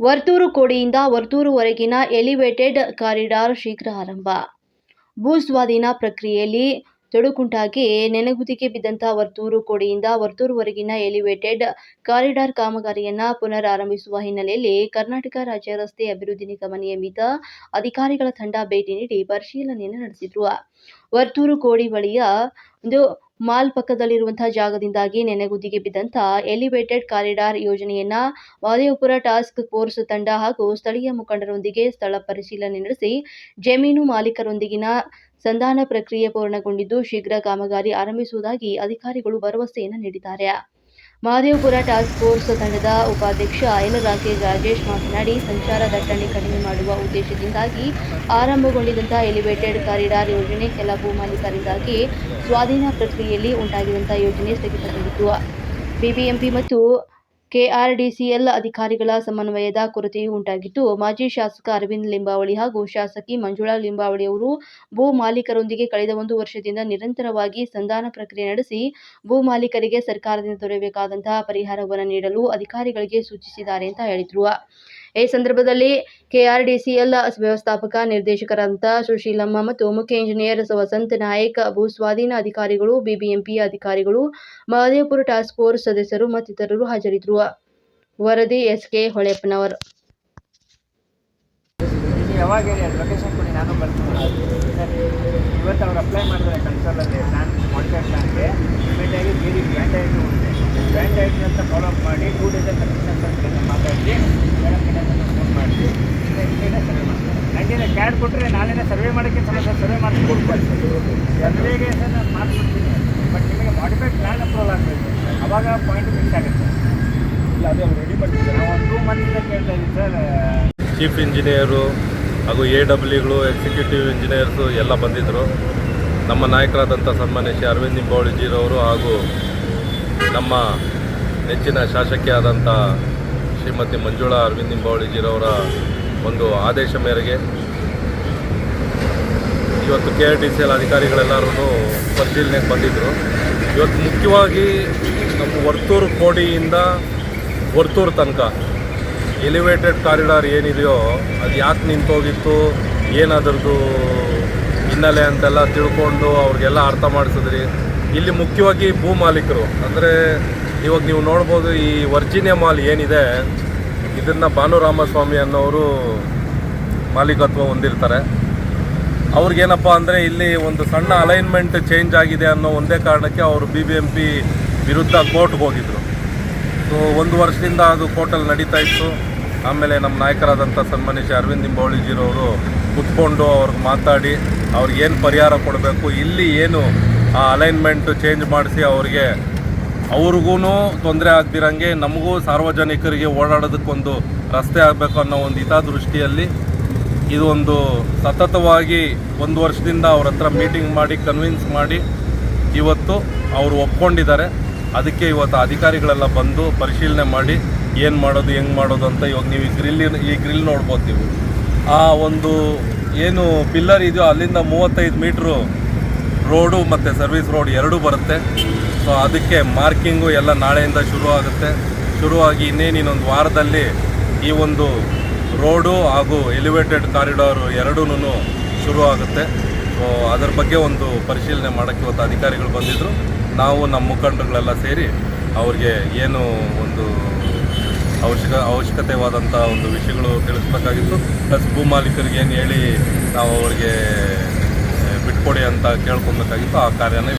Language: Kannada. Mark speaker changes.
Speaker 1: ವರ್ತೂರು ಕೋಡಿಯಿಂದ ವರ್ತೂರುವರೆಗಿನ ಎಲಿವೇಟೆಡ್ ಕಾರಿಡಾರ್ ಶೀಘ್ರ ಆರಂಭ. ಭೂಸ್ವಾಧೀನ ಪ್ರಕ್ರಿಯೆಯಲ್ಲಿ ತೊಡಕುಂಟಾಗಿ ನೆನೆಗುದಿಗೆ ಬಿದ್ದಂತಹ ವರ್ತೂರು ಕೋಡಿಯಿಂದ ವರ್ತೂರುವರೆಗಿನ ಎಲಿವೇಟೆಡ್ ಕಾರಿಡಾರ್ ಕಾಮಗಾರಿಯನ್ನು ಪುನರಾರಂಭಿಸುವ ಹಿನ್ನೆಲೆಯಲ್ಲಿ ಕರ್ನಾಟಕ ರಾಜ್ಯ ರಸ್ತೆ ಅಭಿವೃದ್ಧಿ ನಿಗಮ ನಿಯಮಿತ ಅಧಿಕಾರಿಗಳ ತಂಡ ಭೇಟಿ ನೀಡಿ ಪರಿಶೀಲನೆಯನ್ನು ನಡೆಸಿದ್ರು. ವರ್ತೂರು ಕೋಡಿ ಬಳಿಯ ಒಂದು ಮಾಲ್ ಪಕ್ಕದಲ್ಲಿರುವಂತಹ ಜಾಗದಿಂದಾಗಿ ನೆನೆಗುದಿಗೆ ಬಿದ್ದಂತಹ ಎಲಿವೇಟೆಡ್ ಕಾರಿಡಾರ್ ಯೋಜನೆಯನ್ನ ವಾದೇಪುರ ಟಾಸ್ಕ್ ಫೋರ್ಸ್ ತಂಡ ಹಾಗೂ ಸ್ಥಳೀಯ ಮುಖಂಡರೊಂದಿಗೆ ಸ್ಥಳ ಪರಿಶೀಲನೆ ನಡೆಸಿ ಜಮೀನು ಮಾಲೀಕರೊಂದಿಗಿನ ಸಂಧಾನ ಪ್ರಕ್ರಿಯೆ ಪೂರ್ಣಗೊಂಡಿದ್ದು ಶೀಘ್ರ ಕಾಮಗಾರಿ ಆರಂಭಿಸುವುದಾಗಿ ಅಧಿಕಾರಿಗಳು ಭರವಸೆಯನ್ನು ನೀಡಿದ್ದಾರೆ. ಮಹದೇವಪುರ ಟಾಸ್ಕ್ ಫೋರ್ಸ್ ತಂಡದ ಉಪಾಧ್ಯಕ್ಷ ಎಲ್ ರಾಕೇಶ್ ರಾಜೇಶ್ ಮಾತನಾಡಿ, ಸಂಚಾರ ದಟ್ಟಣೆ ಕಡಿಮೆ ಮಾಡುವ ಉದ್ದೇಶದಿಂದಾಗಿ ಆರಂಭಗೊಂಡಿದ್ದಂತಹ ಎಲಿವೇಟೆಡ್ ಕಾರಿಡಾರ್ ಯೋಜನೆ ಕೆಲ ಭೂಮಾಲೀಕರಿಂದಾಗಿ ಸ್ವಾಧೀನ ಪ್ರಕ್ರಿಯೆಯಲ್ಲಿ ಉಂಟಾಗಿದ್ದಂತಹ ಯೋಜನೆ ಸ್ಥಗಿತಗೊಂಡಿತ್ತು. ಬಿಬಿಎಂಪಿ ಮತ್ತು ಕೆಆರ್ಡಿಸಿಎಲ್ ಅಧಿಕಾರಿಗಳ ಸಮನ್ವಯದ ಕೊರತೆಯೂ ಉಂಟಾಗಿದ್ದು, ಮಾಜಿ ಶಾಸಕ ಅರವಿಂದ್ ಲಿಂಬಾವಳಿ ಹಾಗೂ ಶಾಸಕಿ ಮಂಜುಳಾ ಲಿಂಬಾವಳಿ ಅವರು ಭೂ ಮಾಲೀಕರೊಂದಿಗೆ ಕಳೆದ ಒಂದು ವರ್ಷದಿಂದ ನಿರಂತರವಾಗಿ ಸಂಧಾನ ಪ್ರಕ್ರಿಯೆ ನಡೆಸಿ, ಭೂ ಮಾಲೀಕರಿಗೆ ಸರ್ಕಾರದಿಂದ ದೊರೆಯಬೇಕಾದಂತಹ ಪರಿಹಾರವನ್ನು ನೀಡಲು ಅಧಿಕಾರಿಗಳಿಗೆ ಸೂಚಿಸಿದ್ದಾರೆ ಅಂತ ಹೇಳಿದ್ರು. ಈ ಸಂದರ್ಭದಲ್ಲಿ ಕೆಆರ್ಡಿಸಿಎಲ್ ವ್ಯವಸ್ಥಾಪಕ ನಿರ್ದೇಶಕರಂತ ಸುಶೀಲಮ್ಮ ಮತ್ತು ಮುಖ್ಯ ಇಂಜಿನಿಯರ್ ವಸಂತ ನಾಯಕ್, ಭೂ ಸ್ವಾಧೀನ ಅಧಿಕಾರಿಗಳು, ಬಿಬಿಎಂಪಿ ಅಧಿಕಾರಿಗಳು, ಮಹದೇವಪುರ ಟಾಸ್ಕ್ ಫೋರ್ಸ್ ಸದಸ್ಯರು ಮತ್ತಿತರರು ಹಾಜರಿದ್ದರು. ವರದಿ ಎಸ್ಕೆ ಹೊಳೆಪ್ಪನವರ್.
Speaker 2: ನೀವು ಯಾವಾಗ ಲೊಕೇಶನ್ ಕೊಡಿ, ನಾನು ಬರ್ತೀನಿ. ಇವತ್ತು ಅವ್ರು ಅಪ್ಲೈ ಮಾಡಿದ್ರೆ ಕನ್ಸೋಲಲ್ಲಿ ಪ್ಲಾನ್ ಮಾಡಿಫೈಡ್ ಪ್ಲಾನ್ಗೆ ಇಮಿಡಿಯಾಗಿ ಬೇರೆ ಬ್ಯಾಂಡ್ ಆಯಿತು ಬ್ಯಾಂಡ್ ಆಯಿತು ಅಂತ ಫಾಲೋ ಅಪ್ ಮಾಡಿ ಟೂ ಡೇಸ್ ಅಂತ ಕಮಿಷನ್ ಮಾತಾಡಿ ಮೇಡಮ್ ಫೋನ್ ಮಾಡಿ ಇಮಿಡಿಯೇಟ್ ಸರ್ವೆ ಮಾಡ್ತಾರೆ ಕ್ಯಾಡ್ ಕೊಟ್ಟರೆ ನಾಳೆನೇ ಸರ್ವೆ ಮಾಡೋಕ್ಕೆ ಸಮಸ್ಯೆ ಸರ್ವೆ ಮಾಡಿ ಸರ್ವೆಗೆ ಸರ್ ನಾನು ಮಾಡಿಕೊಡ್ತೀನಿ. ಬಟ್ ನಿಮಗೆ ಮಾಡಿಫೈಡ್ ಪ್ಲಾನ್ ಅಪ್ರೂವಲ್ ಆಗಬೇಕು. ಅವಾಗ ಪಾಯಿಂಟ್ ಫಿಕ್ಸ್ ಆಗುತ್ತೆ. ಇಲ್ಲ ಅದೇ ರೆಡಿ ಮಾಡ್ತಿದ್ದಾರೆ. ನಾವು ಒಂದು ಟೂ ಮಂತ್ಸಿಂದ ಕೇಳ್ತಾ ಇದ್ದೀವಿ ಸರ್.
Speaker 3: ಚೀಫ್ ಇಂಜಿನಿಯರು ಹಾಗೂ ಎ ಡಬ್ಲ್ಯೂಗಳು ಎಕ್ಸಿಕ್ಯೂಟಿವ್ ಇಂಜಿನಿಯರ್ಸು ಎಲ್ಲ ಬಂದಿದ್ದರು ನಮ್ಮ ನಾಯಕರಾದಂಥ ಸನ್ಮಾನ್ಯ ಶ್ರೀ ಅರವಿಂದ್ ನಿಂಬಾವಳಿಜಿರವರು ಹಾಗೂ ನಮ್ಮ ನೆಚ್ಚಿನ ಶಾಸಕಿಯಾದಂಥ ಶ್ರೀಮತಿ ಮಂಜುಳಾ ಅರವಿಂದ್ ನಿಂಬಾವಳಿಜಿರವರ ಒಂದು ಆದೇಶ ಮೇರೆಗೆ ಇವತ್ತು K R T C L ಅಧಿಕಾರಿಗಳೆಲ್ಲರೂ ಪರಿಶೀಲನೆಗೆ ಬಂದಿದ್ದರು ಇವತ್ತು ಮುಖ್ಯವಾಗಿ ನಮ್ಮ ವರ್ತೂರು ಕೋಡಿಯಿಂದ ವರ್ತೂರು ತನಕ ಎಲಿವೇಟೆಡ್ ಕಾರಿಡಾರ್ ಏನಿದೆಯೋ ಅದು ಯಾಕೆ ನಿಂತೋಗಿತ್ತು, ಏನಾದ್ರದ್ದು ಹಿನ್ನೆಲೆ ಅಂತೆಲ್ಲ ತಿಳ್ಕೊಂಡು ಅವ್ರಿಗೆಲ್ಲ ಅರ್ಥ ಮಾಡಿಸಿದ್ರಿ. ಇಲ್ಲಿ ಮುಖ್ಯವಾಗಿ ಭೂ ಮಾಲೀಕರು, ಅಂದರೆ ಇವಾಗ ನೀವು ನೋಡ್ಬೋದು ಈ ವರ್ಜಿನಿಯಾ ಮಾಲ್ ಏನಿದೆ ಇದನ್ನು ಭಾನುರಾಮಸ್ವಾಮಿ ಅನ್ನೋರು ಮಾಲೀಕತ್ವ ಹೊಂದಿರ್ತಾರೆ. ಅವ್ರಿಗೇನಪ್ಪ ಅಂದರೆ ಇಲ್ಲಿ ಒಂದು ಸಣ್ಣ ಅಲೈನ್ಮೆಂಟ್ ಚೇಂಜ್ ಆಗಿದೆ ಅನ್ನೋ ಒಂದೇ ಕಾರಣಕ್ಕೆ ಅವರು ಬಿ ಬಿ ಎಂ ಪಿ ವಿರುದ್ಧ ಕೋರ್ಟ್ಗೆ ಹೋಗಿದ್ರು. ಸೊ ಒಂದು ವರ್ಷದಿಂದ ಅದು ಕೋರ್ಟಲ್ಲಿ ನಡೀತಾ ಇತ್ತು. ಆಮೇಲೆ ನಮ್ಮ ನಾಯಕರಾದಂಥ ಸನ್ಮಾನ್ಯ ಶ್ರೀ ಅರವಿಂದ್ ನಿಂಬಾವಳಿಜಿರವರು ಕುತ್ಕೊಂಡು ಅವ್ರಿಗೆ ಮಾತಾಡಿ, ಅವ್ರಿಗೆ ಏನು ಪರಿಹಾರ ಕೊಡಬೇಕು, ಇಲ್ಲಿ ಏನು ಆ ಅಲೈನ್ಮೆಂಟ್ ಚೇಂಜ್ ಮಾಡಿಸಿ ಅವ್ರಿಗೆ ಅವ್ರಿಗೂ ತೊಂದರೆ ಆಗ್ದಿರಂಗೆ ನಮಗೂ ಸಾರ್ವಜನಿಕರಿಗೆ ಓಡಾಡೋದಕ್ಕೊಂದು ರಸ್ತೆ ಆಗಬೇಕು ಅನ್ನೋ ಒಂದು ಹಿತದೃಷ್ಟಿಯಲ್ಲಿ ಇದು ಒಂದು ಸತತವಾಗಿ ಒಂದು ವರ್ಷದಿಂದ ಅವ್ರ ಹತ್ರ ಮೀಟಿಂಗ್ ಮಾಡಿ ಕನ್ವಿನ್ಸ್ ಮಾಡಿ ಇವತ್ತು ಅವರು ಒಪ್ಕೊಂಡಿದ್ದಾರೆ. ಅದಕ್ಕೆ ಇವತ್ತು ಅಧಿಕಾರಿಗಳೆಲ್ಲ ಬಂದು ಪರಿಶೀಲನೆ ಮಾಡಿ ಏನು ಮಾಡೋದು, ಹೆಂಗೆ ಮಾಡೋದು ಅಂತ ಇವಾಗ ನೀವು ಈ ಗ್ರಿಲ್ ಈ ಗ್ರಿಲ್ ನೋಡ್ಬೋದು ಆ ಒಂದು ಏನು ಪಿಲ್ಲರ್ ಇದೆಯೋ ಅಲ್ಲಿಂದ ಮೂವತ್ತೈದು ಮೀಟ್ರು ರೋಡು ಮತ್ತು ಸರ್ವಿಸ್ ರೋಡ್ ಎರಡೂ ಬರುತ್ತೆ. ಸೊ ಅದಕ್ಕೆ ಮಾರ್ಕಿಂಗು ಎಲ್ಲ ನಾಳೆಯಿಂದ ಶುರು ಆಗುತ್ತೆ ಶುರುವಾಗಿ ಇನ್ನೇನು ಇನ್ನೊಂದು ವಾರದಲ್ಲಿ ಈ ಒಂದು ರೋಡು ಹಾಗೂ ಎಲಿವೇಟೆಡ್ ಕಾರಿಡಾರು ಎರಡೂ ಶುರು ಆಗುತ್ತೆ ಸೊ ಅದರ ಬಗ್ಗೆ ಒಂದು ಪರಿಶೀಲನೆ ಮಾಡೋಕ್ಕೆ ಇವತ್ತು ಅಧಿಕಾರಿಗಳು ಬಂದಿದ್ದರು ನಾವು ನಮ್ಮ ಮುಖಂಡರುಗಳೆಲ್ಲ ಸೇರಿ ಅವ್ರಿಗೆ ಏನು ಒಂದು ಅವಶ್ಯಕ, ಅವಶ್ಯಕತೆವಾದಂಥ ಒಂದು ವಿಷಯಗಳು ತಿಳಿಸ್ಬೇಕಾಗಿತ್ತು. ಪ್ಲಸ್ ಭೂ ಮಾಲೀಕರಿಗೆ ಏನು ಹೇಳಿ ನಾವು ಅವ್ರಿಗೆ ಬಿಟ್ಕೊಡಿ ಅಂತ ಕೇಳ್ಕೊಬೇಕಾಗಿತ್ತು. ಆ ಕಾರ್ಯನ